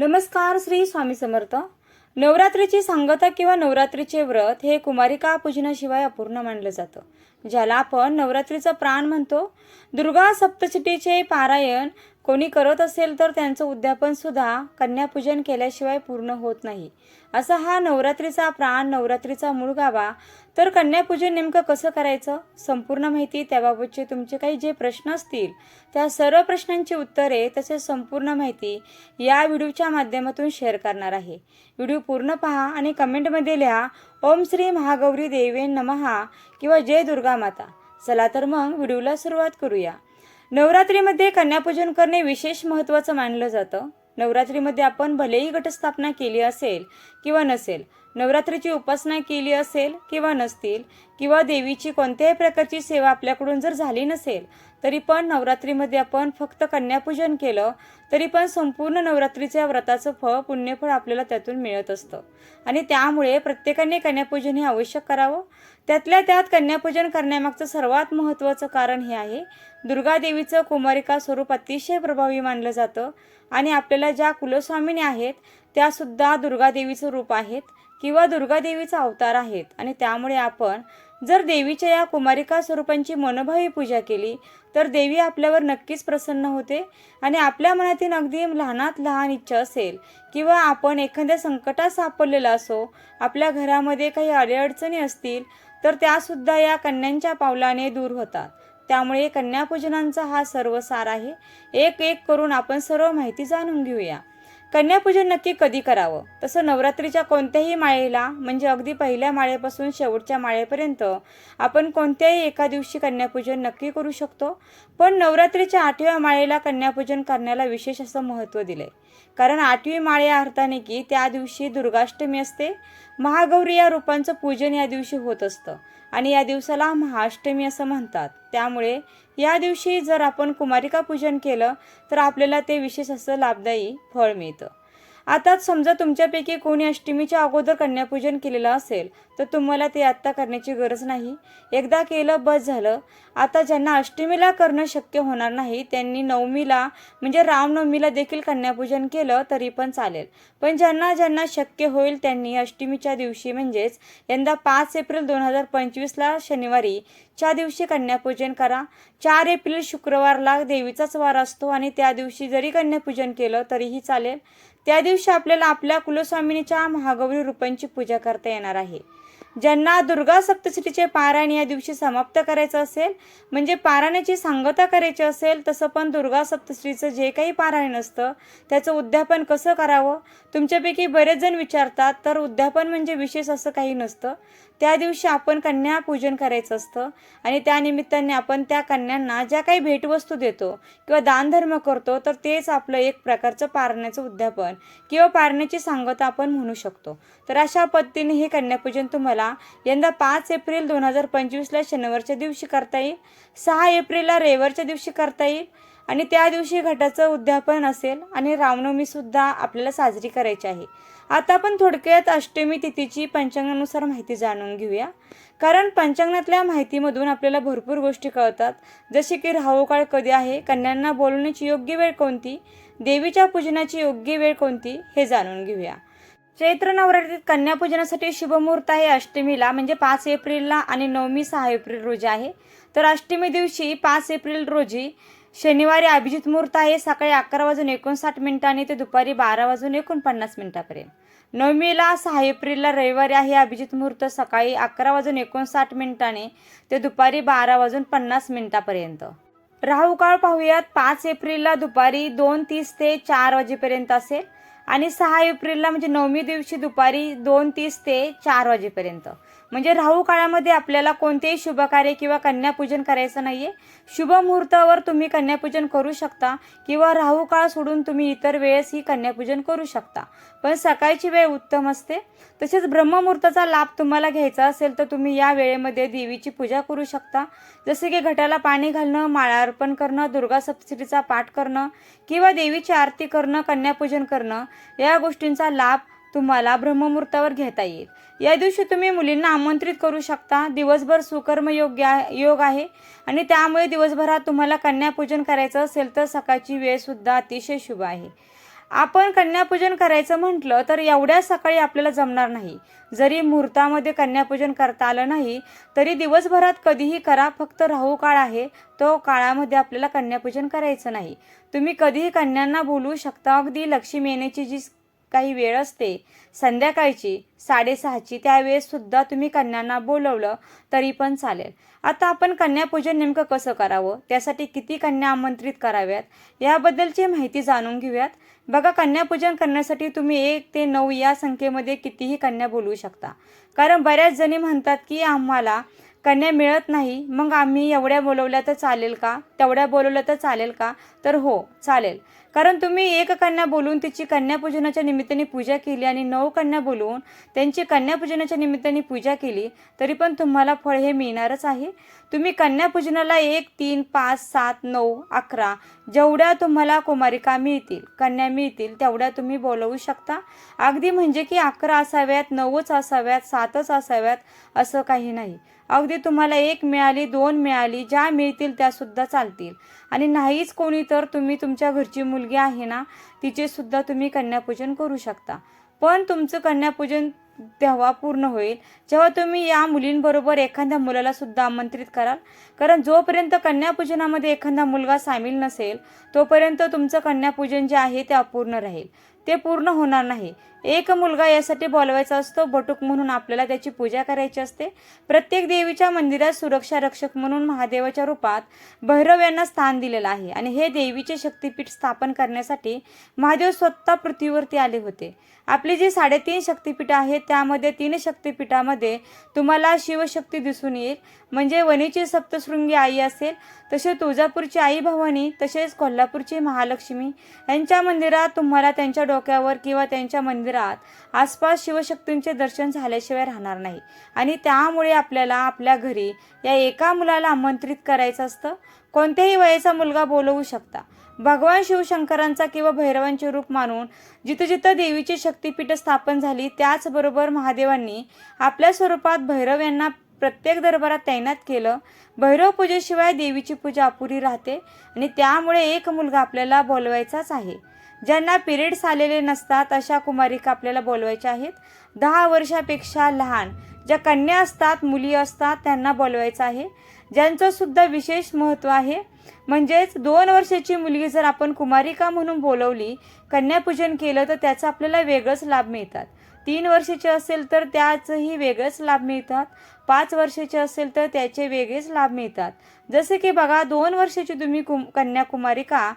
नमस्कार श्री स्वामी समर्थ. नवरात्रीची सांगता किंवा नवरात्रीचे व्रत हे कुमारिका पूजनाशिवाय अपूर्ण मानलं जातं. ज्याला आपण नवरात्रीचं प्राण म्हणतो दुर्गा सप्तशतीचे पारायण कोणी करत असेल तर त्यांचं उद्यापनसुद्धा कन्यापूजन केल्याशिवाय पूर्ण होत नाही. असा हा नवरात्रीचा प्राण नवरात्रीचा मूळ गावा तर कन्यापूजन नेमकं कसं करायचं? संपूर्ण माहिती त्याबाबतचे तुमचे काही जे प्रश्न असतील त्या सर्व प्रश्नांची उत्तरे तसेच संपूर्ण माहिती या व्हिडिओच्या माध्यमातून शेअर करणार आहे. व्हिडिओ पूर्ण पहा आणि कमेंटमध्ये लिहा ओम श्री महागौरी देवे नमहा किंवा जय दुर्गा माता चला तर मग व्हिडिओला सुरुवात करूया. नवरात्रीमध्ये कन्यापूजन करणे विशेष महत्त्वाचं मानलं जातं. नवरात्रीमध्ये आपण भलेही घटस्थापना केली असेल किंवा नसेल नवरात्रीची उपासना केली असेल किंवा नसतील किंवा देवीची कोणत्याही प्रकारची सेवा आपल्याकडून जर झाली नसेल तरी पण नवरात्रीमध्ये आपण फक्त कन्यापूजन केलं तरी पण संपूर्ण नवरात्रीच्या व्रताचं फळ पुण्यफळ आपल्याला त्यातून मिळत असतं. आणि त्यामुळे प्रत्येकाने कन्यापूजन हे आवश्यक करावं. त्यातल्या त्यात कन्यापूजन करण्यामागचं सर्वात महत्त्वाचं कारण हे आहे दुर्गादेवीचं कुमारिका स्वरूप अतिशय प्रभावी मानलं जातं. आणि आपल्याला ज्या कुलस्वामिनी आहेत त्यासुद्धा दुर्गादेवीचं रूप आहेत. किंवा दुर्गादेवीचा अवतार आहेत. आणि त्यामुळे आपण जर देवीच्या या कुमारिका स्वरूपांची मनोभावी पूजा केली तर देवी आपल्यावर नक्कीच प्रसन्न होते. आणि आपल्या मनातील अगदी लहानात लहान इच्छा असेल किंवा आपण एखाद्या संकटात सापडलेला असो आपल्या घरामध्ये काही अडीअडचणी असतील तर त्यासुद्धा या कन्यांच्या पावलाने दूर होतात. त्यामुळे कन्यापूजनांचा हा सर्व सार आहे. एक एक करून आपण सर्व माहिती जाणून घेऊया. कन्यापूजन नक्की कधी करावं? तसं नवरात्रीच्या कोणत्याही माळेला म्हणजे अगदी पहिल्या माळेपासून शेवटच्या माळेपर्यंत आपण कोणत्याही एका दिवशी कन्यापूजन नक्की करू शकतो. पण नवरात्रीच्या आठव्या माळेला कन्यापूजन करण्याला विशेष असं महत्त्व दिलंय. कारण आठवी माळ या अर्थाने की त्या दिवशी दुर्गाष्टमी असते. महागौरी या रूपांचं पूजन या दिवशी होत असतं. आणि या दिवसाला महाअष्टमी असं म्हणतात. त्यामुळे या दिवशी जर आपण कुमारिका पूजन केलं तर आपल्याला ते विशेष असं लाभदायी फळ मिळतं. आता समजा तुमच्यापैकी कोणी अष्टमीच्या अगोदर कन्यापूजन केलेलं असेल तर तुम्हाला ते आत्ता करण्याची गरज नाही. एकदा केलं बस झालं. आता ज्यांना अष्टमीला करणं शक्य होणार नाही त्यांनी नवमीला म्हणजे रामनवमीला देखील कन्यापूजन केलं तरी पण चालेल. पण ज्यांना ज्यांना शक्य होईल त्यांनी अष्टमीच्या दिवशी म्हणजेच यंदा पाच एप्रिल दोन हजार पंचवीसला शनिवारी च्या दिवशी कन्यापूजन करा. चार एप्रिल शुक्रवारला देवीचाच वार असतो आणि त्या दिवशी जरी कन्यापूजन केलं तरीही चालेल. त्या दिवशी आपल्याला आपल्या कुलस्वामिनीच्या महागौरी रूपांची पूजा करता येणार आहे. ज्यांना दुर्गा सप्तशतीचे पारायण या दिवशी समाप्त करायचं असेल म्हणजे पारायणाची सांगता करायची असेल तसं पण दुर्गा सप्तशतीचं जे काही पारायण असतं त्याचं उद्यापन कसं करावं? तुमच्यापैकी बरेच जण विचारतात तर उद्यापन म्हणजे विशेष असं काही नसतं. त्या दिवशी आपण कन्या पूजन करायचं असतं आणि त्यानिमित्ताने आपण त्या कन्यांना ज्या काही भेटवस्तू देतो किंवा दानधर्म करतो तर तेच आपलं एक प्रकारचं पारण्याचं उद्यापन किंवा पारण्याची सांगता आपण म्हणू शकतो. तर अशा पद्धतीने हे कन्यापूजन तुम्हाला यंदा पाच एप्रिल दोन हजार पंचवीसला शनिवारच्या दिवशी करता येईल सहा एप्रिलला रविवारच्या दिवशी करता येईल आणि त्या दिवशी घटाचं उद्यापन असेल आणि रामनवमीसुद्धा आपल्याला साजरी करायची आहे. आता आपण थोडक्यात अष्टमी तिथीची पंचांगानुसार माहिती जाणून घेऊया. कारण पंचांगातल्या माहितीमधून आपल्याला भरपूर गोष्टी कळतात. जसे की राहू काळ कधी आहे कन्यांना बोलवण्याची योग्य वेळ कोणती देवीच्या पूजनाची योग्य वेळ कोणती हे जाणून घेऊया. चैत्र नवरात्रीत कन्यापूजनासाठी शुभमुहूर्त आहे अष्टमीला म्हणजे पाच एप्रिलला आणि नवमी सहा एप्रिल रोजी आहे. तर अष्टमी दिवशी पाच एप्रिल रोजी शनिवारी अभिजित मुहूर्त आहे. सकाळी अकरा वाजून एकोणसाठ मिनिटांनी ते दुपारी बारा वाजून एकोणपन्नास मिनिटापर्यंत. नवमीला सहा एप्रिलला रविवारी आहे अभिजित मुहूर्त. सकाळी अकरा वाजून एकोणसाठ मिनिटाने ते दुपारी बारा वाजून पन्नास मिनिटापर्यंत. राहू काळ पाहूयात. पाच एप्रिलला दुपारी दोन तीस ते चार वाजेपर्यंत असेल आणि सहा एप्रिलला म्हणजे नवमी दिवशी दुपारी दोन तीस ते चार वाजेपर्यंत. म्हणजे राहू काळामध्ये आपल्याला कोणतेही शुभकार्य किंवा कन्यापूजन करायचं नाही आहे शुभ मुहूर्तावर तुम्ही कन्यापूजन करू शकता किंवा राहू काळ सोडून तुम्ही इतर वेळेस ही कन्यापूजन करू शकता. पण सकाळची वेळ उत्तम असते. तसेच ब्रह्ममुहूर्ताचा लाभ तुम्हाला घ्यायचा असेल तर तुम्ही या वेळेमध्ये देवीची पूजा करू शकता. जसे की घटाला पाणी घालणं माळा अर्पण करणं दुर्गा सप्तशतीचा पाठ करणं किंवा देवीची आरती करणं कन्यापूजन करणं या गोष्टींचा लाभ तुम्हाला ब्रह्ममुहूर्तावर घेता येईल. या दिवशी तुम्ही मुलींना आमंत्रित करू शकता. दिवसभर सुकर्म योग्य आहे योग आहे. आणि त्यामुळे दिवसभरात तुम्हाला कन्यापूजन करायचं असेल तर सकाळची वेळसुद्धा अतिशय शुभ आहे. आपण कन्यापूजन करायचं म्हटलं तर एवढ्या सकाळी आपल्याला जमणार नाही. जरी मुहूर्तामध्ये कन्यापूजन करता आलं नाही तरी दिवसभरात कधीही करा. फक्त राहू काळ आहे. तो काळामध्ये आपल्याला कन्यापूजन करायचं नाही. तुम्ही कधीही कन्यांना बोलू शकता. अगदी लक्ष्मी येण्याची जी काही वेळ असते. संध्याकाळची साडेसहाची त्यावेळेससुद्धा तुम्ही कन्यांना बोलवलं तरी पण चालेल. आता आपण कन्यापूजन नेमकं कसं करावं? त्यासाठी किती कन्या आमंत्रित कराव्यात? याबद्दलची माहिती जाणून घेऊयात. बघा कन्यापूजन करण्यासाठी तुम्ही एक ते नऊ या संख्येमध्ये कितीही कन्या बोलवू शकता. कारण बऱ्याच जणी म्हणतात की आम्हाला कन्या मिळत नाही मग आम्ही एवढ्या बोलवल्या तर चालेल का? तेवढ्या बोलवल्या तर चालेल का? तर हो चालेल. कारण तुम्ही एक कन्या बोलून तिची कन्यापूजनाच्या निमित्ताने पूजा केली आणि नऊ कन्या बोलवून त्यांची कन्यापूजनाच्या निमित्ताने पूजा केली तरी पण तुम्हाला फळ हे मिळणारच आहे. तुम्ही कन्यापूजनाला एक तीन पाच सात नऊ अकरा जेवढ्या तुम्हाला कुमारिका मिळतील कन्या मिळतील तेवढ्या तुम्ही बोलवू शकता. अगदी म्हणजे की अकरा असाव्यात नऊच असाव्यात सातच असाव्यात असं काही नाही. अगदी तुम्हाला एक मिळाली दोन मिळाली ज्या मिळतील त्यासुद्धा चालतील. आणि नाहीच कोणी तर तुम्ही तुमच्या घरची मुलगी आहे ना तिचेसुद्धा तुम्ही कन्यापूजन करू शकता. पण तुमचं कन्यापूजन तेव्हा पूर्ण होईल. जेव्हा तुम्ही या मुलींबरोबर एखाद्या मुलाला सुद्धा आमंत्रित कराल कारण जोपर्यंत कन्यापूजनामध्ये एखादा मुलगा सामील नसेल तोपर्यंत तुमचं कन्यापूजन जे आहे ते अपूर्ण राहील. ते पूर्ण होणार नाही. एक मुलगा यासाठी बोलवायचा असतो बटूक म्हणून आपल्याला त्याची पूजा करायची असते. प्रत्येक देवीच्या मंदिरात सुरक्षा रक्षक म्हणून महादेवाच्या रूपात भैरव यांना स्थान दिलेलं आहे आणि हे देवीचे शक्तीपीठ स्थापन करण्यासाठी महादेव स्वतः पृथ्वीवरती आले होते. आपली जी साडेतीन शक्तीपीठ आहेत त्यामध्ये तीन शक्तीपीठामध्ये तुम्हाला शिवशक्ती दिसून येईल. म्हणजे वणीची सप्तशृंगी आई असेल तसे तुळजापूरची आई भवानी तसेच कोल्हापूरची महालक्ष्मी यांच्या मंदिरात तुम्हाला त्यांच्या डोक्यावर किंवा त्यांच्या मंदिरात आसपास शिवशक्तींचे दर्शन झाल्याशिवाय राहणार नाही. आणि त्यामुळे आपल्याला आपल्या घरी या एका मुलाला आमंत्रित करायचं असतं. कोणत्याही वयाचा मुलगा बोलवू शकता. भगवान शिवशंकरांचा किंवा भैरवांचे रूप मानून जिथं जिथं देवीची शक्तीपीठ स्थापन झाली त्याचबरोबर महादेवांनी आपल्या स्वरूपात भैरव यांना प्रत्येक दरबारात तैनात केलं. भैरव पूजेशिवाय देवीची पूजा अपुरी राहते आणि त्यामुळे एक मुलगा आपल्याला बोलवायचाच आहे. ज्यांना पिरियड्स आलेले नसतात अशा कुमारिका आपल्याला बोलवायच्या आहेत. दहा वर्षापेक्षा लहान ज्या कन्या असतात मुली असतात त्यांना बोलवायचं आहे. ज्यांचं सुद्धा विशेष महत्त्व आहे म्हणजेच दोन वर्षाची मुलगी जर आपण कुमारिका म्हणून बोलवली कन्यापूजन केलं तर त्याचा आपल्याला वेगळंच लाभ मिळतात. तीन वर्षाचे असेल तर त्याचंही वेगळेच लाभ मिळतात. पाच वर्षाचे असेल तर त्याचे वेगळेच लाभ मिळतात. जसे की बघा दोन वर्षाची तुम्ही कुम कन्याकुमारिका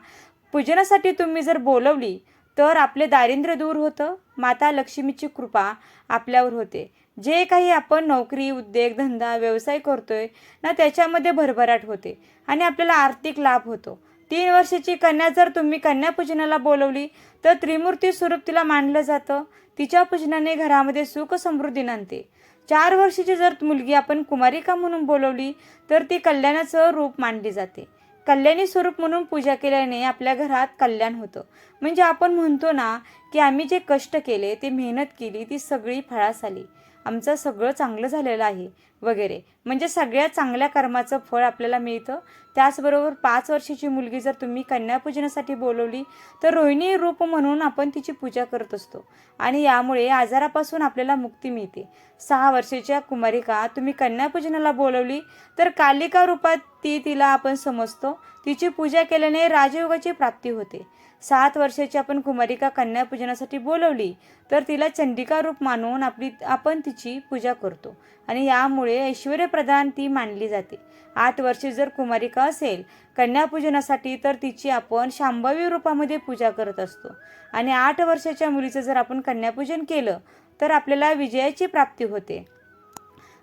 पूजनासाठी तुम्ही जर बोलवली तर आपले दारिद्र्य दूर होतं. माता लक्ष्मीची कृपा आपल्यावर होते. जे काही आपण नोकरी उद्योग धंदा व्यवसाय करतोय ना त्याच्यामध्ये भरभराट होते आणि आपल्याला आर्थिक लाभ होतो. तीन वर्षाची कन्या जर तुम्ही कन्यापूजनाला बोलवली तर त्रिमूर्ती स्वरूप तिला मानलं जातं. तिच्या पूजनाने घरामध्ये सुख समृद्धी नांदते. चार वर्षाची जर मुलगी आपण कुमारिका म्हणून बोलवली तर ती कल्याणाचं रूप मानली जाते. कल्याणी स्वरूप म्हणून पूजा केल्याने आपल्या घरात कल्याण होतं. म्हणजे आपण म्हणतो ना की आम्ही जे कष्ट केले ते मेहनत केली ती सगळी फळास आली. आमचं सगळं चांगलं झालेलं आहे वगैरे. म्हणजे सगळ्या चांगल्या कर्माचं फळ आपल्याला मिळतं. त्याचबरोबर पाच वर्षाची मुलगी जर तुम्ही कन्यापूजनासाठी बोलवली तर रोहिणी रूप म्हणून आपण तिची पूजा करत असतो. आणि यामुळे आजारापासून आपल्याला मुक्ती मिळते. सहा वर्षाच्या कुमारिका तुम्ही कन्यापूजनाला बोलवली तर कालिका रूपात ती तिला आपण समजतो. तिची पूजा केल्याने राजयोगाची प्राप्ती होते. सात वर्षाची आपण कुमारिका कन्यापूजनासाठी बोलवली तर तिला चंडिका रूप मानून आपली आपण तिची पूजा करतो. आणि यामुळे ऐश्वर्यप्रधान ती मानली जाते. आठ वर्षे जर कुमारिका असेल कन्यापूजनासाठी तर तिची आपण शांभवी रूपामध्ये पूजा करत असतो. आणि आठ वर्षाच्या मुलीचं जर आपण कन्यापूजन केलं तर आपल्याला विजयाची प्राप्ती होते.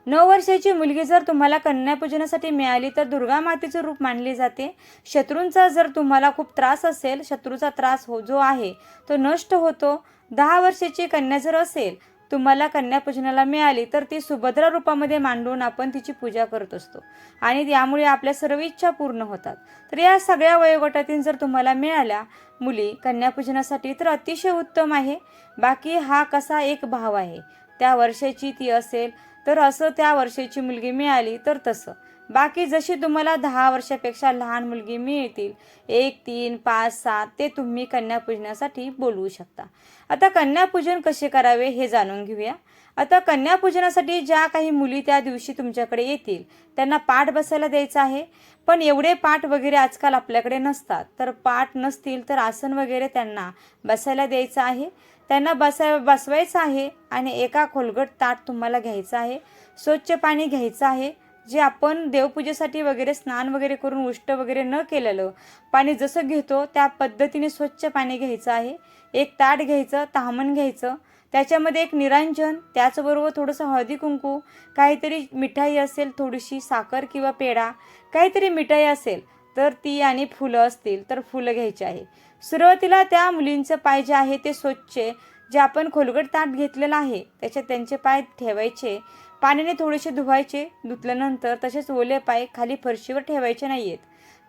नऊ वर्षाची मुलगी जर तुम्हाला कन्यापूजनासाठी मिळाली तर दुर्गा मातेचं रूप मानली जाते. शत्रूंचा जर तुम्हाला खूप त्रास असेल शत्रूचा त्रास हो जो आहे तो नष्ट होतो. दहा वर्षाची कन्या जर असेल तुम्हाला कन्यापूजनाला मिळाली तर ती सुभद्रा रूपामध्ये मांडून आपण तिची पूजा करत असतो. आणि यामुळे आपल्या सर्व इच्छा पूर्ण होतात. तर या सगळ्या वयोगटातील जर तुम्हाला मिळाल्या मुली कन्यापूजनासाठी तर अतिशय उत्तम आहे. बाकी हा कसा एक भाव आहे? त्या वर्षाची ती असेल तर असं त्या वर्षाची मुलगी मिळाली तर तसं. बाकी जशी तुम्हाला दहा वर्षापेक्षा लहान मुलगी मिळतील एक तीन पाच सात ते तुम्ही कन्यापूजनासाठी बोलवू शकता. आता कन्यापूजन कसे करावे हे जाणून घेऊया. आता कन्यापूजनासाठी ज्या काही मुली त्या दिवशी तुमच्याकडे येतील त्यांना पाठ बसायला द्यायचं आहे. पण एवढे पाठ वगैरे आजकाल आपल्याकडे नसतात. तर पाठ नसतील तर आसन वगैरे त्यांना बसायला द्यायचं आहे. त्यांना बसा बसवायचं आहे आणि एका खोलगट ताट तुम्हाला घ्यायचं आहे. स्वच्छ पाणी घ्यायचं आहे. जे आपण देवपूजेसाठी वगैरे स्नान वगैरे करून उष्ट वगैरे न केलेलं पाणी जसं घेतो त्या पद्धतीने स्वच्छ पाणी घ्यायचं आहे. एक ताट घ्यायचं तामण घ्यायचं. त्याच्यामध्ये एक निरांजन त्याचबरोबर थोडंसं हळदी कुंकू काहीतरी मिठाई असेल थोडीशी साखर किंवा पेढा काहीतरी मिठाई असेल तर ती आणि फुलं असतील तर फुलं घ्यायची आहे. सुरुवातीला त्या मुलींचं पाय जे आहे ते स्वच्छ जे आपण खोलगट ताट घेतलेलं आहे त्याच्यात त्यांचे पाय ठेवायचे पाण्याने थोडेसे धुवायचे धुतल्यानंतर तसेच ओले पाय खाली फरशीवर ठेवायचे नाही आहेत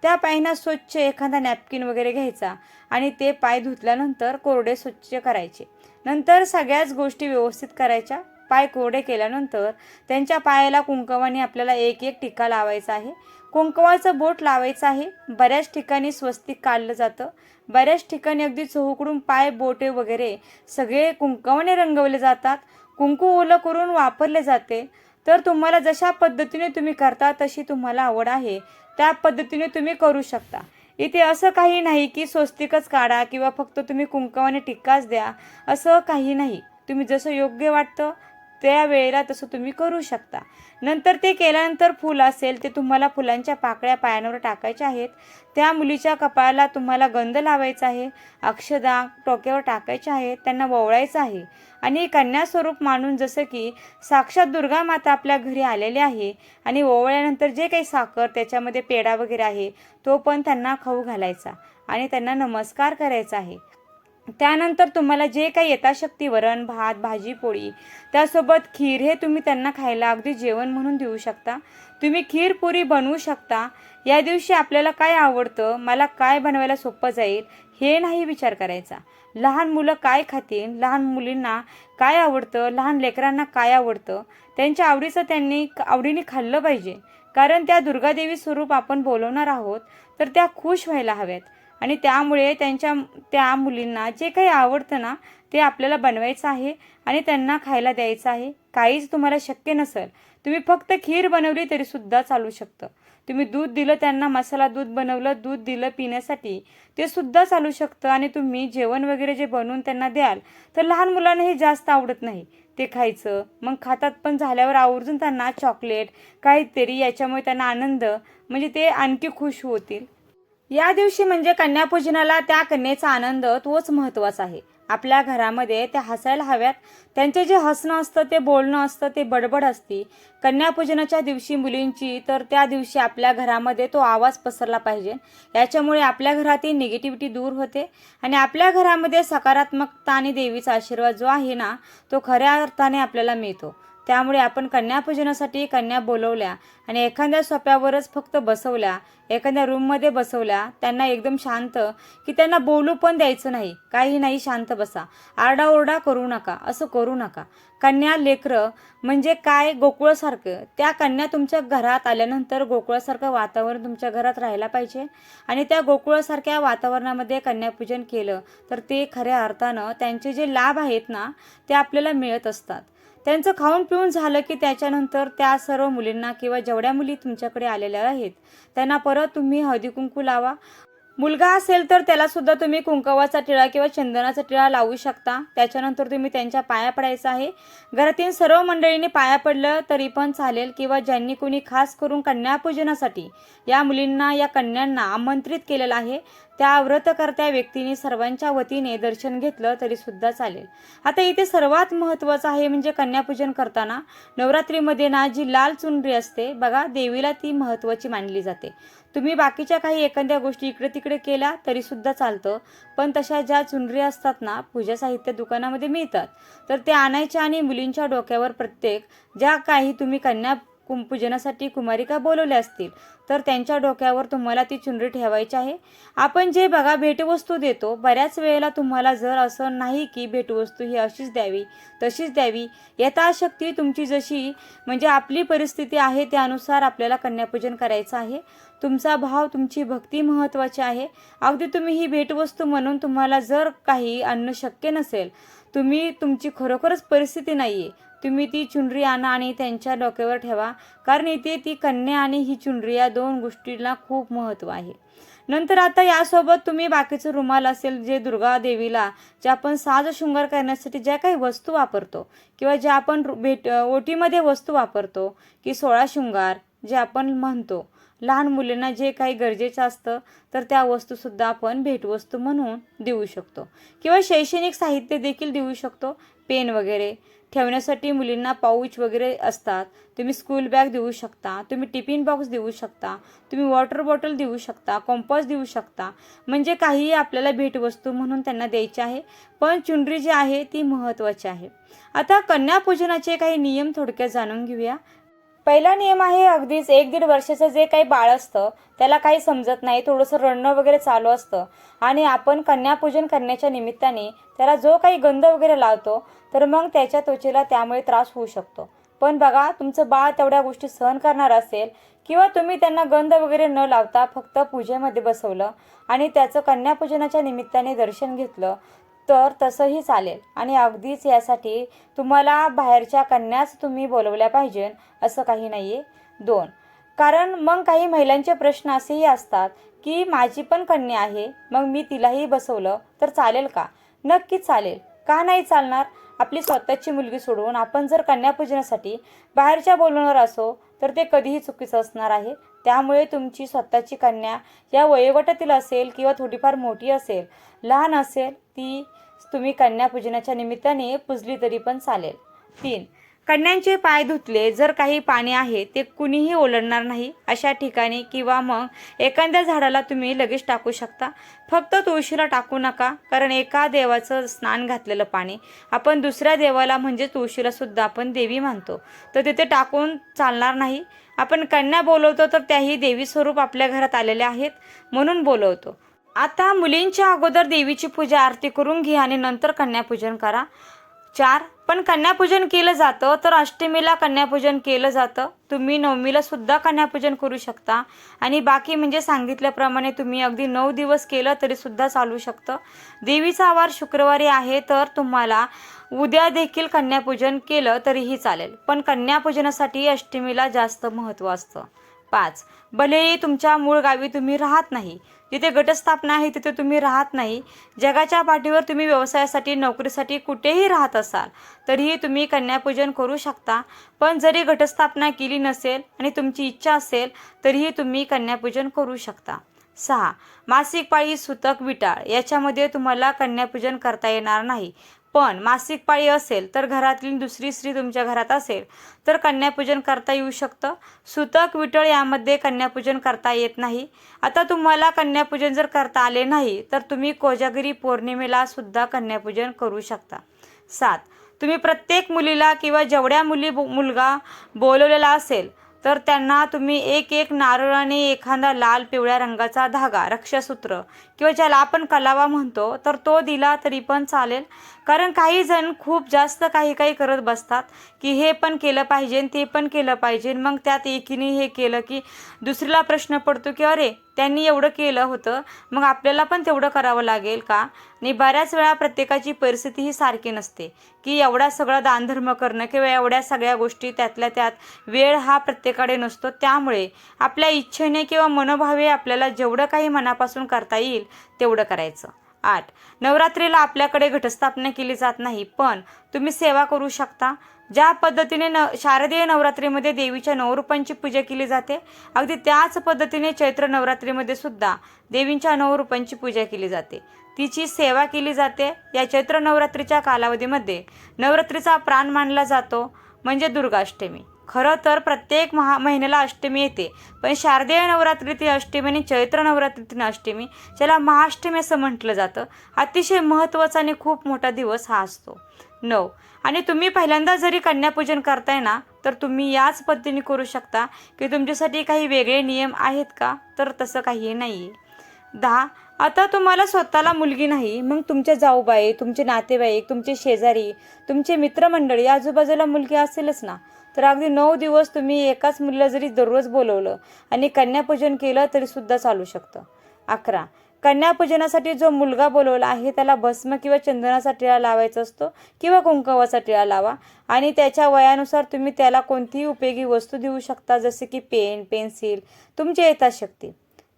त्या पायांना स्वच्छ एखादा नॅपकिन वगैरे घ्यायचा आणि ते पाय धुतल्यानंतर कोरडे स्वच्छ करायचे. नंतर सगळ्याच गोष्टी व्यवस्थित करायच्या. पाय कोरडे केल्यानंतर त्यांच्या पायाला कुंकवाने आपल्याला एक एक टिका लावायचा आहे. कुंकवाचं बोट लावायचं आहे. बऱ्याच ठिकाणी स्वस्तिक काढलं जातं. बऱ्याच ठिकाणी अगदी चोहकडून पाय बोटे वगैरे सगळे कुंकवाने रंगवले जातात. कुंकू ओलं करून वापरले जाते. तर तुम्हाला जशा पद्धतीने तुम्ही करता तशी तुम्हाला आवड आहे. त्या पद्धतीने तुम्ही करू शकता. इथे असं काही नाही की स्वस्तिकच काढा किंवा फक्त तुम्ही कुंकवाने टिक्काच द्या. असं काही नाही. तुम्ही जसं योग्य वाटतं त्या वेळेला तसं तुम्ही करू शकता. नंतर ते केल्यानंतर फूल असेल ते तुम्हाला फुलांच्या पाकळ्या पायांवर टाकायच्या आहेत. त्या मुलीच्या कपाळाला तुम्हाला गंध लावायचा आहे. अक्षदा टोक्यावर टाकायच्या आहेत त्यांना ववळायचं आहे. आणि कन्या स्वरूप मानून जसं की साक्षात दुर्गा माता आपल्या घरी आलेली आहे आणि ओवळल्यानंतर जे काही साखर त्याच्यामध्ये पेढा वगैरे आहे तो पण त्यांना खाऊ घालायचा आणि त्यांना नमस्कार करायचा आहे. त्यानंतर तुम्हाला जे काही यथाशक्ती वरण भात भाजी पोळी त्यासोबत खीर हे तुम्ही त्यांना खायला अगदी जेवण म्हणून देऊ शकता. तुम्ही खीर पुरी बनवू शकता. या दिवशी आपल्याला काय आवडतं मला काय बनवायला सोपं जाईल हे नाही विचार करायचा. लहान मुलं काय खातील लहान मुलींना काय आवडतं लहान लेकरांना काय आवडतं त्यांच्या आवडीचं त्यांनी आवडीने खाल्लं पाहिजे. कारण त्या दुर्गादेवी स्वरूप आपण बोलवणार आहोत तर त्या खुश व्हायला हव्यात. आणि त्यामुळे त्यांच्या त्या मुलींना जे काही आवडतं ना ते आपल्याला बनवायचं आहे आणि त्यांना खायला द्यायचं आहे. काहीच तुम्हाला शक्य नसेल. तुम्ही फक्त खीर बनवली तरी सुद्धा चालू शकतं. तुम्ही दूध दिलं त्यांना मसाला दूध बनवलं दूध दिलं पिण्यासाठी ते सुद्धा चालू शकतं. आणि तुम्ही जेवण वगैरे जे बनवून त्यांना द्याल तर लहान मुलांना हे जास्त आवडत नाही. ते खायचं. मग खातात पण झाल्यावर आवर्जून त्यांना चॉकलेट काहीतरी याच्यामुळे त्यांना आनंद म्हणजे ते आणखी खुश होतील. या दिवशी म्हणजे कन्यापूजनाला त्या कन्येचा आनंद तोच महत्त्वाचा आहे. आपल्या घरामध्ये त्या हसायला हव्यात. त्यांचे जे हसणं असतं ते बोलणं असतं ते बडबड असती. कन्यापूजनाच्या दिवशी मुलींची तर त्या दिवशी आपल्या घरामध्ये तो आवाज पसरला पाहिजे. याच्यामुळे आपल्या घरातील निगेटिव्हिटी दूर होते. आणि आपल्या घरामध्ये सकारात्मकता आणि देवीचा आशीर्वाद जो आहे ना तो खऱ्या अर्थाने आपल्याला मिळतो. त्यामुळे आपण कन्यापूजनासाठी कन्या बोलवल्या आणि एखाद्या सोप्यावरच फक्त बसवल्या एखाद्या रूममध्ये बसवल्या त्यांना एकदम शांत की त्यांना बोलू पण द्यायचं नाही. काही नाही शांत बसा. आरडाओरडा करू नका असं करू नका. कन्या लेकरं म्हणजे काय? गोकुळासारखं. त्या कन्या तुमच्या घरात आल्यानंतर गोकुळासारखं वातावरण तुमच्या घरात राहायला पाहिजे आणि त्या गोकुळासारख्या वातावरणामध्ये कन्यापूजन केलं तर ते खऱ्या अर्थानं त्यांचे जे लाभ आहेत ना ते आपल्याला मिळत असतात. त्यांचं खाऊन पिऊन झालं की त्याच्यानंतर त्या सर्व मुलींना किंवा जेवढ्या मुली तुमच्याकडे आलेल्या आहेत त्यांना परत तुम्ही हळदी कुंकू लावा. मुलगा असेल तर त्याला सुद्धा तुम्ही कुंकवाचा टिळा किंवा चंदनाचा टिळा लावू शकता. त्याच्यानंतर तुम्ही त्यांच्या पाया पडायचं आहे. घरातील सर्व मंडळींनी पाया पडलं तरी पण चालेल किंवा ज्यांनी कोणी खास करून कन्यापूजनासाठी या मुलींना या कन्यांना आमंत्रित केलेलं आहे त्या व्रतकर्त्या व्यक्तीने सर्वांच्या वतीने दर्शन घेतलं तरी सुद्धा चालेल. आता इथे सर्वात महत्त्वाचं आहे म्हणजे कन्यापूजन करताना नवरात्रीमध्ये ना जी लाल चुनरी असते बघा देवीला ती महत्त्वाची मानली जाते. तुम्ही बाकीच्या काही एखाद्या गोष्टी इकडे तिकडे केल्या तरी सुद्धा चालतं. पण तशा ज्या चुनरी असतात ना पूजा साहित्य दुकानामध्ये मिळतात. तर ते आणायच्या आणि मुलींच्या डोक्यावर प्रत्येक ज्या काही तुम्ही कन्या कुं पूजनासाठी कुमारिका बोलवल्या असतील तर त्यांच्या डोक्यावर तुम्हाला ती चुनरी ठेवायची आहे. आपण जे बघा भेटवस्तू देतो. बऱ्याच वेळेला तुम्हाला जर असं नाही की भेटवस्तू ही अशीच द्यावी तशीच द्यावी यथाशक्ती तुमची जशी म्हणजे आपली परिस्थिती आहे त्यानुसार आपल्याला कन्यापूजन करायचं आहे. तुमचा भाव तुमची भक्ती महत्त्वाची आहे. अगदी तुम्ही ही भेटवस्तू म्हणून तुम्हाला जर काही आणणं शक्य नसेल तुम्ही तुमची खरोखरच परिस्थिती नाही आहे तुम्ही ती चुनरी आणा आणि त्यांच्या डोक्यावर ठेवा. कारण इथे ती कन्या आणि ही चुनरी या दोन गोष्टीला खूप महत्त्व आहे. नंतर आता यासोबत तुम्ही बाकीचं रुमाल असेल जे दुर्गा देवीला जे आपण साज शृंगार करण्यासाठी ज्या काही वस्तू वापरतो किंवा ज्या आपण रु- भेट ओटीमध्ये वस्तू वापरतो की सोळा शृंगार जे आपण म्हणतो लहान मुलींना जे काही गरजेचं असतं तर त्या वस्तूसुद्धा आपण भेटवस्तू म्हणून देऊ शकतो. किंवा शैक्षणिक साहित्य देखील देऊ शकतो पेन वगैरे. ठेवण्यासाठी मुलींना पाऊच वगैरे असतात. तुम्ही स्कूल बॅग देऊ शकता तुम्ही टिफिन बॉक्स देऊ शकता तुम्ही वॉटर बॉटल देऊ शकता कॉम्पॉस देऊ शकता. म्हणजे काहीही आपल्याला भेटवस्तू म्हणून त्यांना द्यायची आहे पण चुनरी जी आहे ती महत्त्वाची आहे. आता कन्यापूजनाचे काही नियम थोडक्यात जाणून घेऊया. पहिला नियम आहे अगदीच एक दीड वर्षाचं जे काही बाळ असतं त्याला काही समजत नाही थोडंसं रडणं वगैरे चालू असतं. आणि आपण कन्यापूजन करण्याच्या निमित्ताने त्याला जो काही गंध वगैरे लावतो तर मग त्याच्या त्वचेला त्यामुळे त्रास होऊ शकतो. पण बघा तुमचं बाळ तेवढ्या गोष्टी सहन करणार असेल किंवा तुम्ही त्यांना गंध वगैरे न लावता फक्त पूजेमध्ये बसवलं आणि त्याचं कन्यापूजनाच्या निमित्ताने दर्शन घेतलं तर तसंही चालेल. आणि अगदीच यासाठी तुम्हाला बाहेरच्या कन्याच तुम्ही बोलवल्या पाहिजे असं काही नाही आहे दोन कारण मग काही महिलांचे प्रश्न असेही असतात की माझी पण कन्या आहे मग मी तिलाही बसवलं तर चालेल का? नक्की चालेल. का नाही चालणार? आपली स्वतःची मुलगी सोडून आपण जर कन्यापूजनासाठी बाहेरच्या बोलवणार असो तर ते कधीही चुकीचं असणार आहे. त्यामुळे तुमची स्वतःची कन्या या वयोगटातील असेल किंवा थोडीफार मोठी असेल लहान असेल ती तुम्ही कन्यापूजनाच्या निमित्ताने पुजली तरी पण चालेल. तीन कन्यांचे पाय धुतले जर काही पाणी आहे ते कुणीही ओलडणार नाही अशा ठिकाणी किंवा मग एखाद्या झाडाला तुम्ही लगेच टाकू शकता. फक्त तुळशीला टाकू नका कारण एका देवाचं स्नान घातलेलं पाणी आपण दुसऱ्या देवाला म्हणजे तुळशीला सुद्धा आपण देवी मानतो तर तिथे टाकून चालणार नाही. आपण कन्या बोलवतो तर त्याही देवी स्वरूप आपल्या घरात आलेल्या आहेत म्हणून बोलवतो. आता मुलींच्या अगोदर देवीची पूजा आरती करून घ्या आणि नंतर कन्यापूजन करा. चार पण कन्यापूजन केलं जातं तर अष्टमीला कन्यापूजन केलं जातं. तुम्ही नवमीला सुद्धा कन्यापूजन करू शकता. आणि बाकी म्हणजे सांगितल्याप्रमाणे तुम्ही अगदी नऊ दिवस केलं तरी सुद्धा चालू शकतं. देवीचा वार शुक्रवारी आहे तर तुम्हाला उद्या देखील कन्यापूजन केलं तरीही चालेल. पण कन्यापूजनासाठी अष्टमीला जास्त महत्त्व असतं. पाच. भलेही तुमच्या मूळ गावी तुम्ही राहत नाही जिथे घटस्थापना आहे तिथे तुम्ही राहत नाही. जगाच्या पाठीवर तुम्ही व्यवसायासाठी नोकरीसाठी कुठेही राहत असाल तरीही तुम्ही कन्यापूजन करू शकता. पण जरी घटस्थापना केली नसेल आणि तुमची इच्छा असेल तरीही तुम्ही कन्यापूजन करू शकता. सहा. मासिक पाळी सुतक विटाळ. याच्यामध्ये तुम्हाला कन्यापूजन करता येणार नाही. पण मासिक पाळी असेल तर घरातली दुसरी स्त्री तुमच्या घरात असेल तर कन्यापूजन करता येऊ शकतं. सुतक विटळ यामध्ये कन्यापूजन करता येत नाही. आता तुम्हाला कन्यापूजन जर करता आले नाही तर तुम्ही कोजागिरी पौर्णिमेला सुद्धा कन्यापूजन करू शकता. सात. तुम्ही प्रत्येक मुलीला किंवा जेवढ्या मुली मुलगा बोलवलेला असेल तर त्यांना तुम्ही एक एक नारळ आणि एखादा लाल पिवळ्या रंगाचा धागा रक्षासूत्र किंवा ज्याला आपण कलावा म्हणतो तर तो दिला तरी पण चालेल. कारण काही जण खूप जास्त काही काही करत बसतात की हे पण केलं पाहिजे ते पण केलं पाहिजे. मग त्यात एकीने हे केलं की दुसरीला प्रश्न पडतो की अरे त्यांनी एवढं केलं होतं मग आपल्याला पण तेवढं करावं लागेल का? आणि बऱ्याच वेळा प्रत्येकाची परिस्थिती ही सारखी नसते की एवढा सगळा दानधर्म करणं किंवा एवढ्या सगळ्या गोष्टी त्यातल्या त्यात वेळ हा प्रत्येकाकडे नसतो. त्यामुळे आपल्या इच्छेने किंवा मनोभावे आपल्याला जेवढं काही मनापासून करता येईल तेवढं करायचं. आठ. नवरात्रीला आपल्याकडे घटस्थापना केली जात नाही पण तुम्ही सेवा करू शकता. ज्या पद्धतीने न शारदीय नवरात्रीमध्ये देवीच्या नऊ रूपांची पूजा केली जाते अगदी त्याच पद्धतीने चैत्र नवरात्रीमध्ये सुद्धा देवींच्या नऊ रूपांची पूजा केली जाते. तिची सेवा केली जाते. या चैत्र नवरात्रीच्या कालावधीमध्ये नवरात्रीचा प्राण मानला जातो म्हणजे दुर्गाष्टमी. खरं तर प्रत्येक महा महिन्याला अष्टमी येते. पण शारदीय नवरात्रीतील अष्टमी आणि चैत्र नवरात्रीतील अष्टमी ज्याला महाअष्टमी असं म्हटलं जातं अतिशय महत्त्वाचा आणि खूप मोठा दिवस हा असतो. नऊ. आणि तुम्ही पहिल्यांदा जरी कन्यापूजन करताय ना तर तुम्ही याच पद्धतीने करू शकता की तुमच्यासाठी काही वेगळे नियम आहेत का? तर तसं काही नाही आहे दहा. आता तुम्हाला स्वतःला मुलगी नाही मग तुमच्या जाऊबाई तुमचे नातेवाईक तुमचे शेजारी तुमचे मित्रमंडळी आजूबाजूला मुलगी असेलच ना. तर अगदी नऊ दिवस तुम्ही एकाच मुलीला जरी दररोज बोलवलं आणि कन्यापूजन केलं तरी सुद्धा चालू शकतं. अकरा. कन्यापूजनासाठी जो मुलगा बोलवला आहे त्याला भस्म किंवा चंदनाचा टिळा लावायचा असतो किंवा कुंकवाचा टिळा लावा. आणि त्याच्या वयानुसार तुम्ही त्याला कोणतीही उपयोगी वस्तू देऊ शकता जसे की पेन पेन्सिल तुमची शक्ती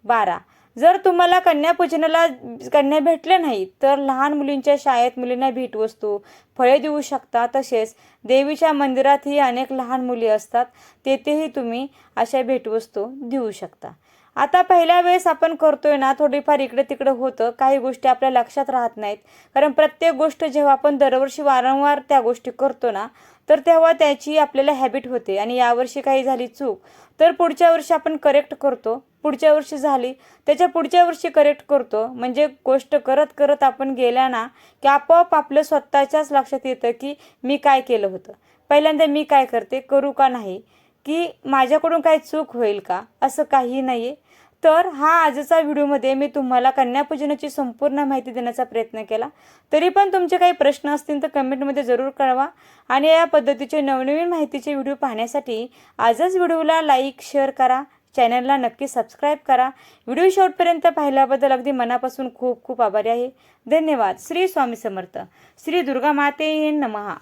बारा. जर तुम्हाला कन्यापूजनाला कन्या भेटल्या नाही तर लहान मुलींच्या शाळेत मुलींना भेटवस्तू फळे देऊ शकता. तसेच देवीच्या मंदिरातही अनेक लहान मुली असतात तेथेही तुम्ही अशा भेटवस्तू देऊ शकता. आता पहिल्या वेळेस आपण करतोय ना थोडीफार इकडे तिकडे होतं काही गोष्टी आपल्या लक्षात राहत नाहीत. कारण प्रत्येक गोष्ट जेव्हा आपण दरवर्षी वारंवार त्या गोष्टी करतो ना तर तेव्हा त्याची आपल्याला हॅबिट होते. आणि यावर्षी काही झाली चूक तर पुढच्या वर्षी आपण करेक्ट करतो. पुढच्या वर्षी झाली त्याच्या पुढच्या वर्षी करेक्ट करतो. म्हणजे गोष्ट करत करत आपण गेल्या ना की आपोआप आपलं स्वतःच्याच लक्षात येतं की मी काय केलं होतं. पहिल्यांदा मी काय करते करू का नाही की माझ्याकडून काही चूक होईल का असं काही नाही आहे तर हा आजचा व्हिडिओमध्ये मी तुम्हाला कन्यापूजनाची संपूर्ण माहिती देण्याचा प्रयत्न केला. तरी पण तुमचे काही प्रश्न असतील तर कमेंटमध्ये जरूर कळवा. आणि या पद्धतीचे नवनवीन माहितीचे व्हिडिओ पाहण्यासाठी आजच व्हिडिओला लाईक शेअर करा. चॅनलला नक्की सबस्क्राईब करा. व्हिडिओ शेवटपर्यंत पाहिल्याबद्दल अगदी मनापासून खूप खूप आभारी आहे. धन्यवाद. श्री स्वामी समर्थ. श्री दुर्गा माते नमहा